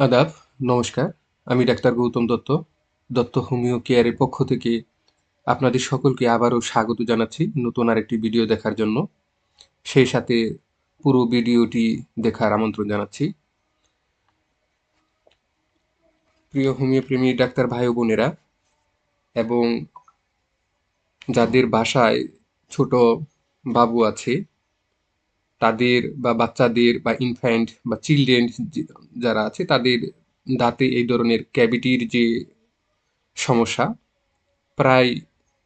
আদাব, নমস্কার। আমি ডাক্তার গৌতম দত্ত দত্ত হোমিও কেয়ারের পক্ষ থেকে আপনাদের সকলকে আবারও স্বাগত জানাচ্ছি নতুন আরেকটি ভিডিও দেখার জন্য। সেই সাথে পুরো ভিডিওটি দেখার আমন্ত্রণ জানাচ্ছি। প্রিয় হোমিওপ্রেমী ডাক্তার ভাই বোনেরা, এবং যাদের বাসায় ছোট বাবু আছে তাদের বা বাচ্চাদের বা ইনফ্যান্ট বা চিলড্রেন যারা আছে, তাদের দাঁতে এই ধরনের ক্যাভিটির যে সমস্যা, প্রায়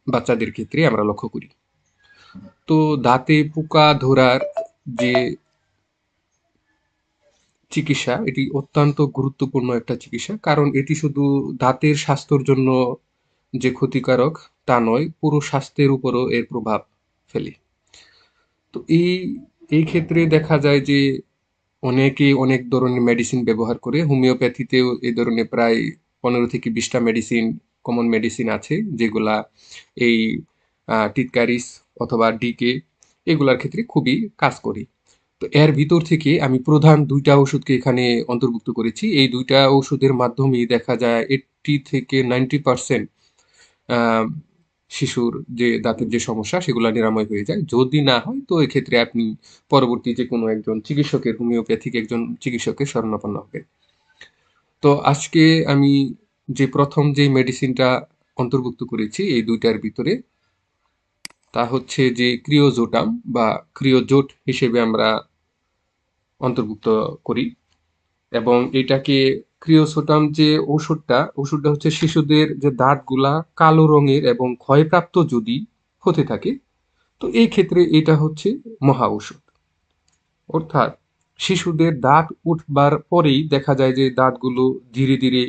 বাচ্চাদের ক্ষেত্রে আমরা লক্ষ্য করি। তো দাঁতে পোকা ধরার যে চিকিৎসা, এটি অত্যন্ত গুরুত্বপূর্ণ একটা চিকিৎসা। কারণ এটি শুধু দাঁতের স্বাস্থ্যর জন্য যে ক্ষতিকারক তা নয়, পুরো স্বাস্থ্যের উপরও এর প্রভাব ফেলে। তো এই এই ক্ষেত্রে দেখা যায় যে অনেকে অনেক ধরনের মেডিসিন ব্যবহার করে। হোমিওপ্যাথিতেও এই ধরনের প্রায় পনেরো থেকে বিশটা মেডিসিন কমন মেডিসিন আছে, যেগুলা এই টিটকারিস অথবা ডিকে এগুলার ক্ষেত্রে খুবই কাজ করে। তো এর ভিতর থেকে আমি প্রধান দুইটা ওষুধকে এখানে অন্তর্ভুক্ত করেছি। এই দুইটা ওষুধের মাধ্যমেই দেখা যায় এইটটি থেকে নাইনটি পার্সেন্ট শিশুর যে দাঁতের যে সমস্যা, সেগুলো নিরাময় হয়ে যায়। যদি না হয়, তো এক্ষেত্রে আপনি পরবর্তী যে কোনো একজন চিকিৎসকের, হোমিওপ্যাথিক একজন চিকিৎসকের শরণাপন্ন হবে তো আজকে আমি যে প্রথম যে মেডিসিনটা অন্তর্ভুক্ত করেছি, এই দুইটার ভিতরে, তা হচ্ছে যে ক্রিওজোটাম বা ক্রিওজোট হিসেবে আমরা অন্তর্ভুক্ত করি এবং এটাকে ক্রিওসোটাম যে ওষুধটা ওষুধটা হচ্ছে শিশুদের যে দাঁতগুলা কালো রঙের এবং ক্ষয়প্রাপ্ত যদি হতে থাকে, তো এই ক্ষেত্রে এটা হচ্ছে মহা ওষুধ। অর্থাৎ শিশুদের দাঁত উঠবার পরেই দেখা যায় যে দাঁতগুলো ধীরে ধীরে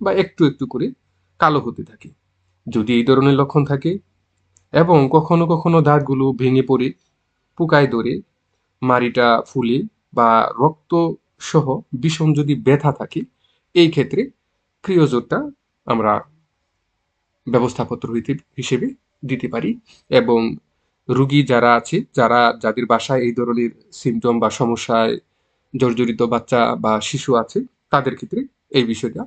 বা একটু একটু করে কালো হতে থাকে, যদি এই ধরনের লক্ষণ থাকে এবং কখনো কখনো দাঁতগুলো ভেঙে পড়ে, পোকায় ধরে, মাড়িটা ফুলে বা রক্ত সহ বিষম যদি ব্যথা থাকে এই ক্ষেত্রে ক্রিয়জোরটা আমরা ব্যবস্থাপত্র হিসেবে দিতে পারি এবং রুগী যারা আছে, যারা, যাদের বাসায় এই ধরনের সিমটম বা সমস্যায় জর্জরিত বাচ্চা বা শিশু আছে, তাদের ক্ষেত্রে এই বিষয়টা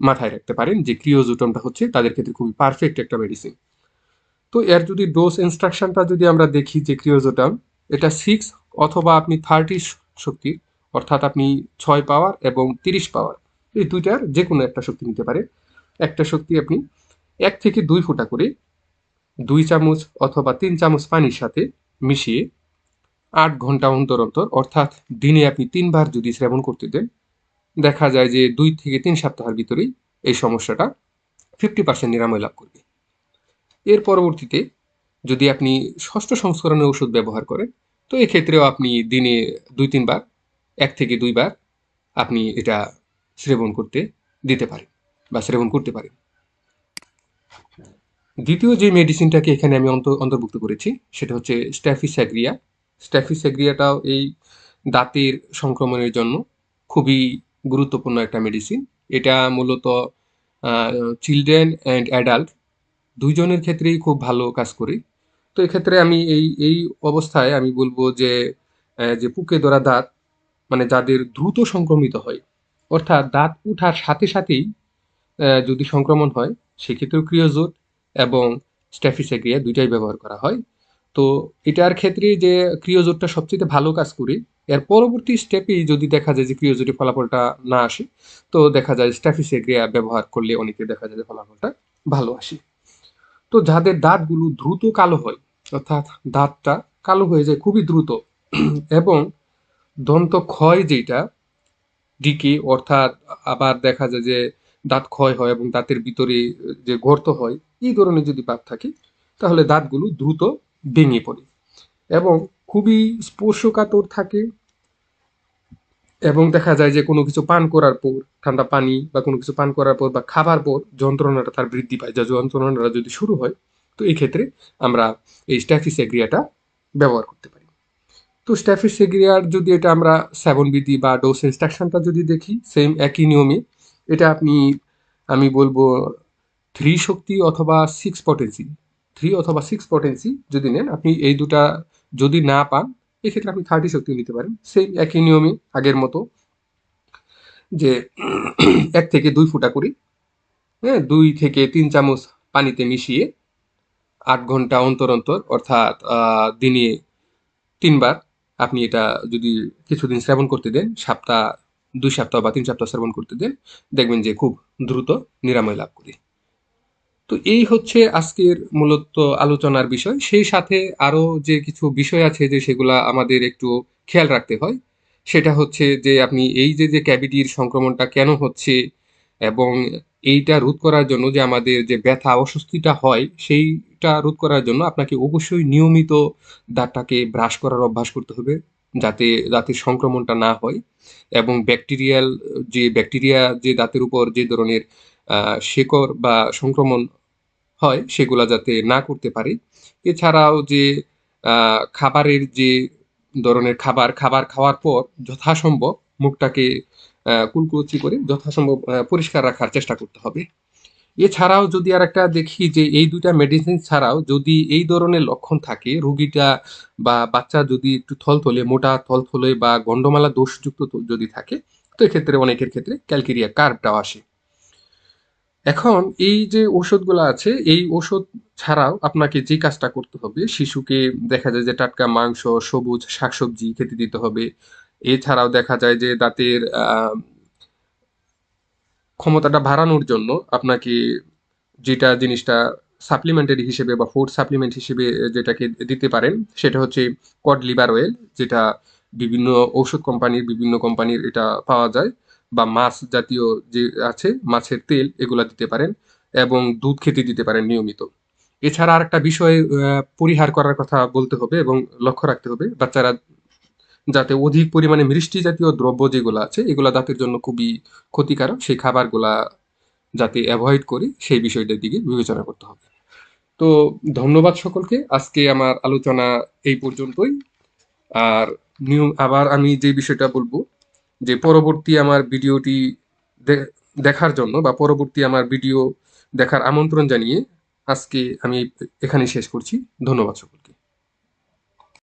মাথায় রাখতে পারেন যে ক্রিওজোটমটা হচ্ছে তাদের ক্ষেত্রে খুবই পারফেক্ট একটা মেডিসিন তো এর যদি ডোজ ইনস্ট্রাকশনটা যদি আমরা দেখি যে ক্রিওজোটাম এটা সিক্স অথবা আপনি থার্টি শক্তির, অর্থাৎ আপনি ছয় পাওয়ার এবং তিরিশ পাওয়ার এই দুইটার যে কোনো একটা শক্তি নিতে পারে। একটা শক্তি আপনি এক থেকে দুই ফোঁটা করে দুই চামচ অথবা তিন চামচ পানির সাথে মিশিয়ে আট ঘণ্টা অন্তর অন্তর, অর্থাৎ দিনে আপনি তিনবার যদি সেবন করতে দেন, দেখা যায় যে দুই থেকে তিন সপ্তাহের ভিতরেই এই সমস্যাটা ফিফটি পার্সেন্ট নিরাময় লাভ করবে। এর পরবর্তীতে যদি আপনি ষষ্ঠ সংস্করণের ওষুধ ব্যবহার করেন, তো এক্ষেত্রেও আপনি দিনে দুই তিনবার, এক থেকে দুইবার আপনি এটা সেবন করতে দিতে পারেন বা সেবন করতে পারেন দ্বিতীয় যে মেডিসিনটাকে এখানে আমি অন্তর্ভুক্ত করেছি, সেটা হচ্ছে স্ট্যাফিস্যাগ্রিয়া স্ট্যাফিস্যাগ্রিয়াটাও এই দাঁতের সংক্রমণের জন্য খুবই গুরুত্বপূর্ণ একটা মেডিসিন এটা মূলত চিলড্রেন অ্যান্ড অ্যাডাল্ট দুইজনের ক্ষেত্রেই খুব ভালো কাজ করে। তো এক্ষেত্রে আমি এই এই অবস্থায় আমি বলব যে যে পুকে ধরা দাঁত মানে যাদের দ্রুত সংক্রমিত হয় অর্থাৎ দাঁত উঠার সাথে সাথেই যদি সংক্রমণ হয়, সেক্ষেত্রেও ক্রিয়োজোট এবং স্ট্যাফিসেগ্রিয়া দুইটাই ব্যবহার করা হয়। তো এটার ক্ষেত্রে যে ক্রিয়োজোটটা সবচেয়ে ভালো কাজ করে, এর পরবর্তী স্টেপেই যদি দেখা যায় যে ক্রিয়োজোটের ফলাফলটা না আসে, তো দেখা যায় স্ট্যাফিসেগ্রিয়া ব্যবহার করলে অনেকে দেখা যায় যে ফলাফলটা ভালো আসে। তো যাদের দাঁতগুলো দ্রুত কালো হয়, অর্থাৎ দাঁতটা কালো হয়ে যায় খুবই দ্রুত, এবং দন্ত ক্ষয় যেটা ডিকে, অর্থাৎ আবার দেখা যায় যে দাঁত ক্ষয় হয় এবং দাঁতের ভিতরে যে গর্ত হয়, এই ধরনের যদি পাপ থাকে, তাহলে দাঁতগুলো দ্রুত ভেঙে পড়ে এবং খুবই স্পর্শকাতর থাকে এবং দেখা যায় যে কোনো কিছু পান করার পর, ঠান্ডা পানি বা কোনো কিছু পান করার পর বা খাবার পর যন্ত্রণাটা তার বৃদ্ধি পায়। যা যন্ত্রণাটা যদি শুরু হয়, তো এই ক্ষেত্রে আমরা এই স্ট্যাফিস এগ্রিয়াটা ব্যবহার করতে পারি। তো স্ট্যাফিস এগ্রিয়ার যদি এটা আমরা সেবন বিধি বা ডোজ ইনস্ট্রাকশনটা যদি দেখি সেম একই নিয়মে, এটা আপনি, আমি বলব থ্রি শক্তি অথবা সিক্স পটেন্সি থ্রি অথবা সিক্স পটেন্সি যদি নেন, আপনি এই দুটা যদি না পান, এক্ষেত্রে আপনি থার্টি শক্তি নিতে পারেন। সেম একই নিয়মে, আগের মতো, যে এক থেকে দুই ফুটা করে হ্যাঁ দুই থেকে তিন চামচ পানিতে মিশিয়ে আট ঘণ্টা অন্তর অন্তর, অর্থাৎ দিনে তিনবার আপনি এটা যদি কিছুদিন সেবন করতে দেন, সপ্তাহ, দুই সপ্তাহ বা তিন সপ্তাহ সেবন করতে দেন, দেখবেন যে খুব দ্রুত নিরাময় লাভ করি। তো এই হচ্ছে আজকের মূলত আলোচনার বিষয়। সেই সাথে আরও যে কিছু বিষয় আছে যে সেগুলা আমাদের একটু খেয়াল রাখতে হয়, সেটা হচ্ছে যে আপনি এই যে যে ক্যাভিটির সংক্রমণটা কেন হচ্ছে এবং এইটা রোধ করার জন্য যে আমাদের যে ব্যথা, অস্বস্তিটা হয় সেইটা রোধ করার জন্য আপনাকে অবশ্যই নিয়মিত দাঁতটাকে ব্রাশ করার অভ্যাস করতে হবে যাতে দাঁতের সংক্রমণটা না হয় এবং ব্যাকটেরিয়াল যে ব্যাকটেরিয়া যে দাঁতের উপর যে ধরনের শেকড় বা সংক্রমণ হয় সেগুলা যাতে না করতে পারে। এছাড়াও যে খাবারের যে ধরনের খাবার খাবার খাওয়ার পর যথাসম্ভব মুখটাকে কুলকুচি করে যথাসম্ভব পরিষ্কার রাখার চেষ্টা করতে হবে। এছাড়াও যদি আর একটা দেখি যে এই দুইটা মেডিসিন ছাড়াও যদি এই ধরনের লক্ষণ থাকে, রুগীটা বা বাচ্চা যদি একটু থলথলে, মোটা থলথলে বা গন্ডমালা দোষযুক্ত যদি থাকে, তো এক্ষেত্রে অনেকের ক্ষেত্রে ক্যালকেরিয়া কার্ভটাও আসে। এখন এই যে ওষুধগুলো আছে, এই ওষুধ ছাড়াও আপনাকে যে কাজটা করতে হবে, শিশুকে দেখা যায় যে টাটকা মাংস, সবুজ শাকসবজি খেতে দিতে হবে। এছাড়াও দেখা যায় যে দাঁতের ক্ষমতাটা বাড়ানোর জন্য আপনাকে যেটা জিনিসটা সাপ্লিমেন্টারি হিসেবে বা ফুড সাপ্লিমেন্ট হিসেবে যেটাকে দিতে পারেন সেটা হচ্ছে কড লিভার অয়েল যেটা বিভিন্ন ঔষধ কোম্পানির বিভিন্ন কোম্পানির এটা পাওয়া যায় বা মাছ জাতীয় যে আছে মাছের তেল এগুলা দিতে পারেন এবং দুধ খেতে দিতে পারেন নিয়মিত। এছাড়া আরেকটা বিষয় আহ, পরিহার করার কথা বলতে হবে এবং লক্ষ্য রাখতে হবে বাচ্চারা যাতে অধিক পরিমাণে মিষ্টি জাতীয় দ্রব্য যেগুলো আছে, এগুলো দাঁতের জন্য খুবই ক্ষতিকারক। সেই খাবারগুলা যাতে অ্যাভয়েড করি, সেই বিষয়টার দিকে বিবেচনা করতে হবে। তো ধন্যবাদ সকলকে। আজকে আমার আলোচনা এই পর্যন্তই। আর নিয়ম আবার আমি যে বিষয়টা বলব, যে পরবর্তী আমার ভিডিওটি দেখার জন্য বা পরবর্তী আমার ভিডিও দেখার আমন্ত্রণ জানিয়ে আজকে আমি এখানে শেষ করছি। ধন্যবাদ সকলকে।